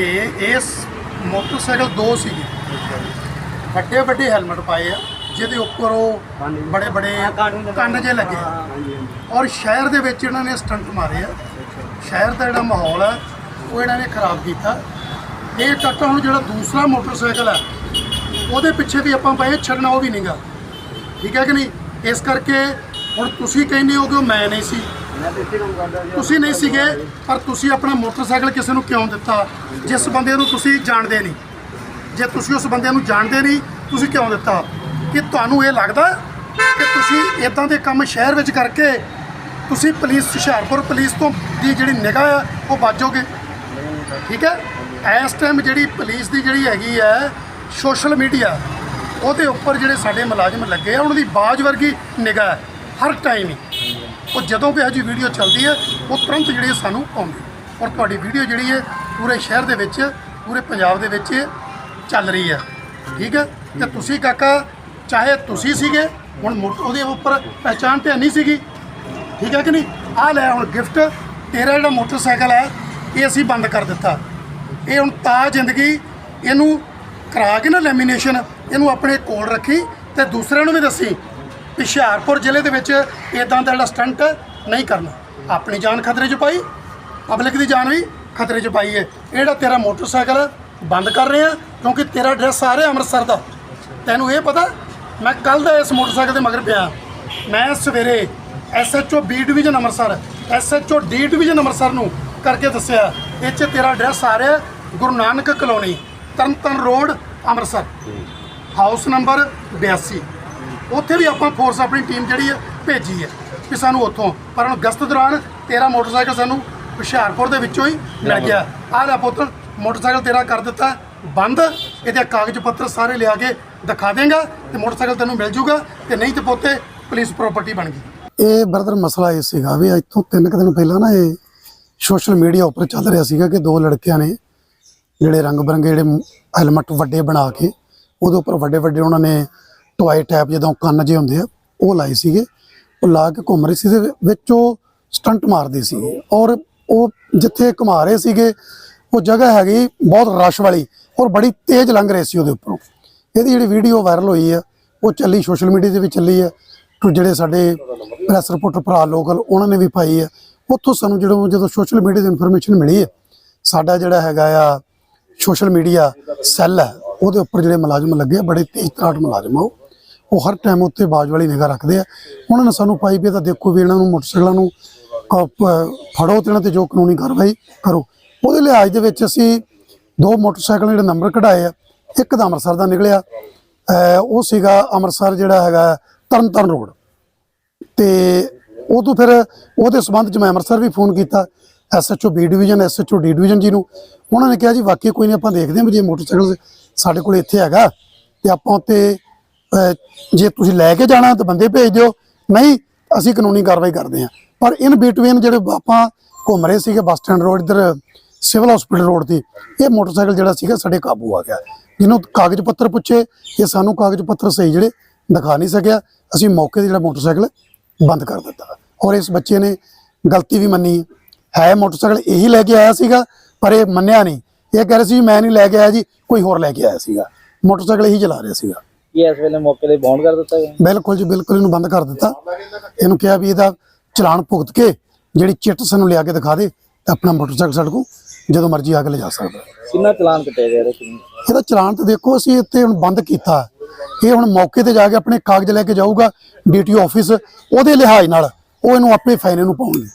ਨੇ ਇਸ ਮੋਟਰਸਾਈਕਲ ਦੋ ਸੀਗੇ। ਵੱਡੇ ਵੱਡੇ ਹੈਲਮਟ ਪਾਏ ਆ ਜਿਹਦੇ ਉੱਪਰ ਉਹ ਬੜੇ ਬੜੇ ਕੰਨ ਜੇ ਲੱਗੇ ਔਰ ਸ਼ਹਿਰ ਦੇ ਵਿੱਚ ਇਹਨਾਂ ਨੇ ਸਟੰਟ ਮਾਰੇ ਆ। ਸ਼ਹਿਰ ਦਾ ਜਿਹੜਾ ਮਾਹੌਲ ਹੈ ਉਹ ਇਹਨਾਂ ਨੇ ਖਰਾਬ ਕੀਤਾ। ਇਹ ਟੱਕਾ ਹੁਣ ਜਿਹੜਾ ਦੂਸਰਾ ਮੋਟਰਸਾਈਕਲ ਹੈ ਉਹਦੇ ਪਿੱਛੇ ਵੀ ਆਪਾਂ ਪਏ ਛੱਡਣਾ ਉਹ ਵੀ ਨਹੀਂਗਾ ਠੀਕ ਹੈ ਕਿ ਨਹੀਂ? ਇਸ ਕਰਕੇ ਹੁਣ ਤੁਸੀਂ ਕਹਿੰਦੇ ਹੋ ਕਿ ਉਹ ਮੈਂ ਨਹੀਂ ਸੀ। ਤੁਸੀਂ ਨਹੀਂ ਸੀਗੇ, ਪਰ ਤੁਸੀਂ ਆਪਣਾ ਮੋਟਰਸਾਈਕਲ ਕਿਸੇ ਨੂੰ ਕਿਉਂ ਦਿੱਤਾ? ਜਿਸ ਬੰਦੇ ਨੂੰ ਤੁਸੀਂ ਜਾਣਦੇ ਨਹੀਂ। ਜੇ ਤੁਸੀਂ ਉਸ ਬੰਦੇ ਨੂੰ ਜਾਣਦੇ ਨਹੀਂ, ਤੁਸੀਂ ਕਿਉਂ ਦਿੱਤਾ? ਕਿ ਤੁਹਾਨੂੰ ਇਹ ਲੱਗਦਾ ਕਿ ਤੁਸੀਂ ਇਦਾਂ ਦੇ ਕੰਮ ਸ਼ਹਿਰ ਵਿੱਚ ਕਰਕੇ ਤੁਸੀਂ ਪੁਲਿਸ, ਹੁਸ਼ਿਆਰਪੁਰ ਪੁਲਿਸ ਤੋਂ ਦੀ ਜਿਹੜੀ ਨਿਗਾਹ ਆ, ਉਹ ਬਾਜੋਗੇ ਠੀਕ ਹੈ? ਇਸ ਟਾਈਮ ਜਿਹੜੀ ਪੁਲਿਸ ਦੀ ਜਿਹੜੀ ਹੈਗੀ ਹੈ ਸੋਸ਼ਲ ਮੀਡੀਆ ਉਹਦੇ ਉੱਪਰ ਜਿਹੜੇ ਸਾਡੇ ਮੁਲਾਜ਼ਮ ਲੱਗੇ ਆ, ਉਹਨਾਂ ਦੀ ਬਾਜ ਵਰਗੀ ਨਿਗਾਹ ਹੈ, ਹਰ ਟਾਈਮ ਹੀ। ਉਹ ਜਦੋਂ ਵੀ ਇਹੋ ਜਿਹੀ ਵੀਡੀਓ ਚੱਲਦੀ ਹੈ, ਉਹ ਤੁਰੰਤ ਜਿਹੜੀ ਸਾਨੂੰ ਆਉਂਦੀ। ਔਰ ਤੁਹਾਡੀ ਵੀਡੀਓ ਜਿਹੜੀ ਹੈ, ਪੂਰੇ ਸ਼ਹਿਰ ਦੇ ਵਿੱਚ, ਪੂਰੇ ਪੰਜਾਬ ਦੇ ਵਿੱਚ ਚੱਲ ਰਹੀ ਹੈ। ਠੀਕ ਹੈ? ਤੇ ਤੁਸੀਂ ਕਾਕਾ, ਚਾਹੇ ਤੁਸੀਂ ਸੀਗੇ, ਹੁਣ ਮੋ- ਉਹਦੇ ਉੱਪਰ ਪਹਿਚਾਣ ਤੇ ਨਹੀਂ ਸੀਗੀ। ਠੀਕ ਹੈ ਕਿ ਨਹੀਂ? ਆ ਲੈ ਹੁਣ ਗਿਫਟ ਤੇਰਾ ਜਿਹੜਾ ਮੋਟਰਸਾਈਕਲ ਹੈ, ਇਹ ਅਸੀਂ ਬੰਦ ਕਰ ਦਿੱਤਾ। ਇਹ ਹੁਣ ਤਾਂ ਜ਼ਿੰਦਗੀ, ਇਹਨੂੰ ਕਰਾ ਕੇ ਨਾ ਲੈਮੀਨੇਸ਼ਨ ਇਹਨੂੰ ਆਪਣੇ ਕੋਲ ਰੱਖੀ ਤੇ ਦੂਸਰਿਆਂ ਨੂੰ ਵੀ ਦੱਸੀ ਵੀ ਹੁਸ਼ਿਆਰਪੁਰ ਜ਼ਿਲ੍ਹੇ ਦੇ ਵਿੱਚ ਇਦਾਂ ਦਾ ਜਿਹੜਾ ਸਟੰਟ ਨਹੀਂ ਕਰਨਾ। ਆਪਣੀ ਜਾਨ ਖਤਰੇ 'ਚ ਪਾਈ ਪਬਲਿਕ ਦੀ ਜਾਨ ਵੀ ਖਤਰੇ 'ਚ ਪਾਈ ਹੈ। ਇਹ ਜਿਹੜਾ ਤੇਰਾ ਮੋਟਰਸਾਈਕਲ ਬੰਦ ਕਰ ਰਹੇ ਆ ਕਿਉਂਕਿ ਤੇਰਾ ਐਡਰੈਸ ਆ ਰਿਹਾ ਅੰਮ੍ਰਿਤਸਰ ਦਾ। ਤੈਨੂੰ ਇਹ ਪਤਾ ਮੈਂ ਕੱਲ ਦਾ ਇਸ ਮੋਟਰਸਾਈਕਲ ਦੇ ਮਗਰ ਪਿਆ। ਮੈਂ ਸਵੇਰੇ SHO B division Amritsar SHO D division Amritsar ਨੂੰ ਕਰਕੇ ਦੱਸਿਆ ਇਹ 'ਚ ਤੇਰਾ ਐਡਰੈਸ ਆ ਰਿਹਾ Guru Nanak colony Tarntaran road Amritsar. House number 82 ਉੱਥੇ ਵੀ ਆਪਾਂ ਫੋਰਸ ਆਪਣੀ ਟੀਮ ਜਿਹੜੀ ਹੈ ਭੇਜੀ ਹੈ ਕਿ ਸਾਨੂੰ ਉੱਥੋਂ। ਪਰ ਹੁਣ ਗਸਤ ਦੌਰਾਨ ਤੇਰਾ ਮੋਟਰਸਾਈਕਲ ਸਾਨੂੰ ਹੁਸ਼ਿਆਰਪੁਰ ਦੇ ਵਿੱਚੋਂ ਹੀ ਮਿਲ ਗਿਆ। ਆਹ ਲੈ ਪੁੱਤ ਮੋਟਰਸਾਈਕਲ ਤੇਰਾ ਕਰ ਦਿੱਤਾ ਬੰਦ। ਇਹਦੇ ਕਾਗਜ਼ ਪੱਤਰ ਸਾਰੇ ਲਿਆ ਕੇ ਦਿਖਾ ਦੇਗਾ ਤੇ ਮੋਟਰਸਾਈਕਲ ਤੈਨੂੰ ਮਿਲ ਜੂਗਾ ਤੇ ਨਹੀਂ ਤੇ ਪੋਤੇ ਪੁਲਿਸ ਪ੍ਰਾਪਰਟੀ ਬਣ ਗਈ। ਇਹ ਬਰਦਰ ਮਸਲਾ ਇਹ ਸੀਗਾ ਵੀ ਅੱਜ ਤੋਂ ਤਿੰਨ ਕੁ ਦਿਨ ਪਹਿਲਾਂ ਨਾ ਇਹ ਸੋਸ਼ਲ ਮੀਡੀਆ ਉੱਪਰ ਚੱਲ ਰਿਹਾ ਸੀਗਾ ਕਿ ਦੋ ਲੜਕਿਆਂ ਨੇ ਜਿਹੜੇ ਰੰਗ ਬਰੰਗੇ ਜਿਹੜੇ ਹੈਲਮਟ ਵੱਡੇ ਬਣਾ ਕੇ ਉਹਦੇ ਉੱਪਰ ਵੱਡੇ ਵੱਡੇ ਉਹਨਾਂ ਨੇ ਟੋਏ ਟੈਪ ਜਦੋਂ ਕੰਨ ਜੇ ਹੁੰਦੇ ਆ ਉਹ ਲਾਏ ਸੀਗੇ। ਉਹ ਲਾ ਕੇ ਘੁੰਮ ਰਹੇ ਸੀ ਤੇ ਵਿੱਚ ਉਹ ਸਟੰਟ ਮਾਰਦੇ ਸੀ। ਔਰ ਉਹ ਜਿੱਥੇ ਘੁਮਾ ਰਹੇ ਸੀਗੇ ਉਹ ਜਗ੍ਹਾ ਹੈਗੀ ਬਹੁਤ ਰਸ਼ ਵਾਲੀ ਔਰ ਬੜੀ ਤੇਜ਼ ਲੰਘ ਰਹੇ ਸੀ ਉਹਦੇ ਉੱਪਰੋਂ। ਇਹਦੀ ਜਿਹੜੀ ਵੀਡੀਓ ਵਾਇਰਲ ਹੋਈ ਆ ਉਹ ਚੱਲੀ ਸੋਸ਼ਲ ਮੀਡੀਆ ਤੇ ਵੀ ਚੱਲੀ ਆ। ਤੇ ਜਿਹੜੇ ਸਾਡੇ ਪ੍ਰੈਸ ਰਿਪੋਰਟਰ ਭਰਾ ਲੋਕਲ ਉਹਨਾਂ ਨੇ ਵੀ ਪਾਈ ਆ। ਉੱਥੋਂ ਸਾਨੂੰ ਜਦੋਂ ਜਦੋਂ ਸੋਸ਼ਲ ਮੀਡੀਆ ਦੀ ਇਨਫੋਰਮੇਸ਼ਨ ਮਿਲੀ ਹੈ ਸਾਡਾ ਜਿਹੜਾ ਹੈਗਾ ਆ ਸੋਸ਼ਲ ਮੀਡੀਆ ਸੈੱਲ ਹੈ ਉਹਦੇ ਉੱਪਰ ਜਿਹੜੇ ਮੁਲਾਜ਼ਮ ਲੱਗੇ ਆ, ਬੜੇ ਤੇਜ਼ ਤਰਾਟ ਮੁਲਾਜ਼ਮ ਆ ਉਹ। ਉਹ ਹਰ ਟਾਈਮ ਉੱਤੇ ਬਾਜ ਵਾਲੀ ਨਿਗਾਹ ਰੱਖਦੇ ਆ। ਉਹਨਾਂ ਨੇ ਸਾਨੂੰ ਪਾਈ ਵੀ ਇਹ ਤਾਂ ਦੇਖੋ ਵੀ ਇਹਨਾਂ ਨੂੰ ਮੋਟਰਸਾਈਕਲਾਂ ਨੂੰ ਫੜੋ ਤੇ ਇਹਨਾਂ ਤੇ ਜੋ ਕਾਨੂੰਨੀ ਕਾਰਵਾਈ ਕਰੋ। ਉਹਦੇ ਲਿਹਾਜ਼ ਦੇ ਵਿੱਚ ਅਸੀਂ ਦੋ ਮੋਟਰਸਾਈਕਲ ਜਿਹੜੇ ਨੰਬਰ ਕਢਾਏ ਆ, ਇੱਕ ਤਾਂ ਅੰਮ੍ਰਿਤਸਰ ਦਾ ਨਿਕਲਿਆ ਉਹ ਸੀਗਾ ਅੰਮ੍ਰਿਤਸਰ ਜਿਹੜਾ ਹੈਗਾ ਤਰਨਤਾਰਨ ਰੋਡ। ਤੇ ਉਹ ਤੋਂ ਫਿਰ ਉਹਦੇ ਸੰਬੰਧ ਚ ਮੈਂ ਅੰਮ੍ਰਿਤਸਰ ਵੀ ਫੋਨ ਕੀਤਾ SHO B division SHO D division ji ਨੂੰ। ਉਹਨਾਂ ਨੇ ਕਿਹਾ ਜੀ, ਵਾਕਈ ਕੋਈ ਨਹੀਂ ਆਪਾਂ ਦੇਖਦੇ ਹਾਂ ਵੀ ਜੇ ਮੋਟਰਸਾਈਕਲ ਸਾਡੇ ਕੋਲ ਇੱਥੇ ਹੈਗਾ ਤੇ ਆਪਾਂ ਉੱਤੇ ਜੇ ਤੁਸੀਂ ਲੈ ਕੇ ਜਾਣਾ ਤਾਂ ਬੰਦੇ ਭੇਜ ਦਿਓ। ਨਹੀਂ, ਅਸੀਂ ਕਾਨੂੰਨੀ ਕਾਰਵਾਈ ਕਰਦੇ ਹਾਂ। ਪਰ ਇਨ ਬਿਟਵੀਨ ਜਿਹੜੇ ਆਪਾਂ ਘੁੰਮ ਰਹੇ ਸੀਗੇ ਬੱਸ ਸਟੈਂਡ ਰੋਡ, ਇੱਧਰ ਸਿਵਲ ਹਸਪੀਟਲ ਰੋਡ ਤੇ, ਇਹ ਮੋਟਰਸਾਈਕਲ ਜਿਹੜਾ ਸੀਗਾ ਸਾਡੇ ਕਾਬੂ ਆ ਗਿਆ। ਜਿਹਨੂੰ ਕਾਗਜ਼ ਪੱਤਰ ਪੁੱਛੇ, ਇਹ ਸਾਨੂੰ ਕਾਗਜ਼ ਪੱਤਰ ਸਹੀ ਜਿਹੜੇ ਦਿਖਾ ਨਹੀਂ ਸਕਿਆ। ਅਸੀਂ ਮੌਕੇ ਤੇ ਜਿਹੜਾ ਮੋਟਰਸਾਈਕਲ ਬੰਦ ਕਰ ਦਿੱਤਾ। ਔਰ ਇਸ ਬੱਚੇ ਨੇ ਗਲਤੀ ਵੀ ਮੰਨੀ। ਹੈ ਮੋਟਰਸਾਈਕਲ ਇਹੀ ਲੈ ਕੇ ਆਇਆ ਸੀਗਾ, ਪਰ ਇਹ ਮੰਨਿਆ ਨਹੀਂ। ਇਹ ਕਹਿ ਰਿਹਾ ਸੀ ਮੈਂ ਨਹੀਂ ਲੈ ਕੇ ਆਇਆ ਜੀ, ਕੋਈ ਹੋਰ ਲੈ ਕੇ ਆਇਆ ਸੀਗਾ। ਮੋਟਰਸਾਈਕਲ ਇਹੀ ਚਲਾ ਰਿਹਾ ਸੀਗਾ। ਕੀ ਇਸ ਵੇਲੇ ਮੌਕੇ ਤੇ ਬੌਂਡ ਕਰ ਦਿੱਤਾ ਗਿਆ? ਬਿਲਕੁਲ ਜੀ ਬਿਲਕੁਲ ਇਹਨੂੰ ਬੰਦ ਕਰ ਦਿੱਤਾ। ਇਹਨੂੰ ਕਿਹਾ ਵੀ ਇਹਦਾ ਚਲਾਨ ਭੁਗਤ ਕੇ ਜਿਹੜੀ ਚਿੱਟ ਸਾਨੂੰ ਲਿਆ ਕੇ ਦਿਖਾ ਦੇ ਤੇ ਆਪਣਾ ਮੋਟਰਸਾਈਕਲ ਸਾਡੇ ਕੋਲ ਜਦੋਂ ਮਰਜ਼ੀ ਆ ਕੇ ਲਿਜਾ ਸਕਦਾ। ਕਿੰਨਾ ਚਲਾਨ ਕੱਟਿਆ ਗਿਆ ਇਹਦਾ ਚਲਾਨ ਤਾਂ ਦੇਖੋ ਅਸੀਂ ਇੱਥੇ ਹੁਣ ਬੰਦ ਕੀਤਾ। ਇਹ ਹੁਣ ਮੌਕੇ ਤੇ ਜਾ ਕੇ ਆਪਣੇ ਕਾਗਜ਼ ਲੈ ਕੇ ਜਾਊਗਾ ਡੀਟੀਓ ਆਫਿਸ ਉਹਦੇ ਲਿਹਾਜ਼ ਨਾਲ ਉਹ ਇਹਨੂੰ ਆਪੇ ਫਾਈਨ ਇਹਨੂੰ ਪਾਉਣਗੇ।